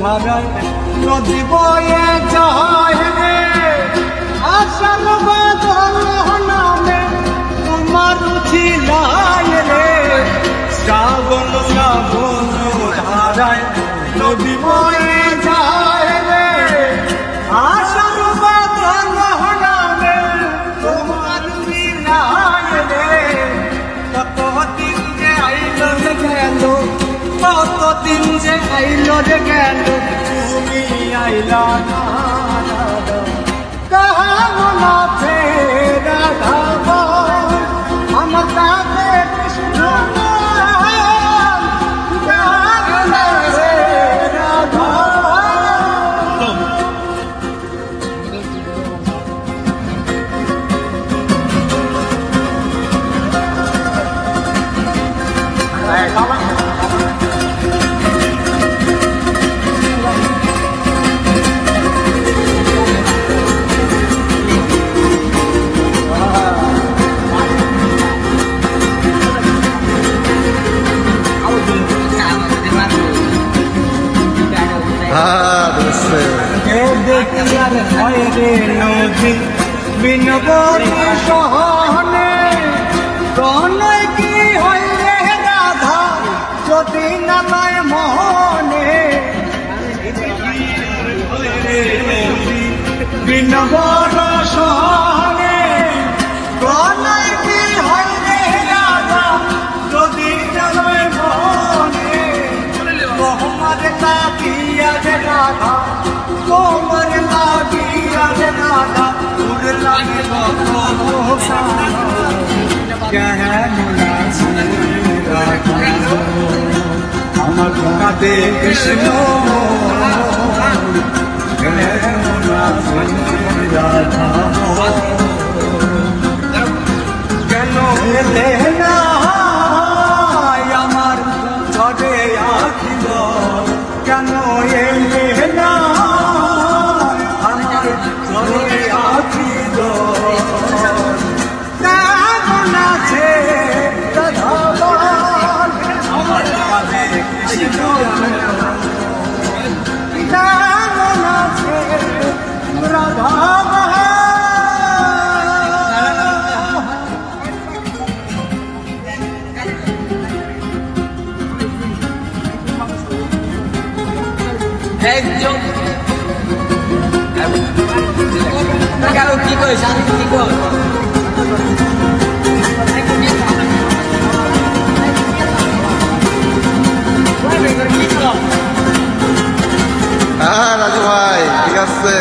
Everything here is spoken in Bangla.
ধারায় নদী বয়ে যায় রে আশার বাদল নামে তোমার ছিলায় রে। শ্রাবণ শ্রাবণ ধারায় নদী বয়ে কতদিন যে আইলো রে গেল তুমি আইলা না কামনা ফেরা ধাবা আমার তাতে কামনা ফেরা ধাবা হ্যাঁ দেখি আর হয় রে নদী বিনবনী সহনে লাগিয়া রে রাধা তোর লাগে আমার কাঁদে কৃষ্ণ রাধা একজন কারও কি করে শান্তি কি কই হ্যাঁ রাজু ভাই ঠিক আছে।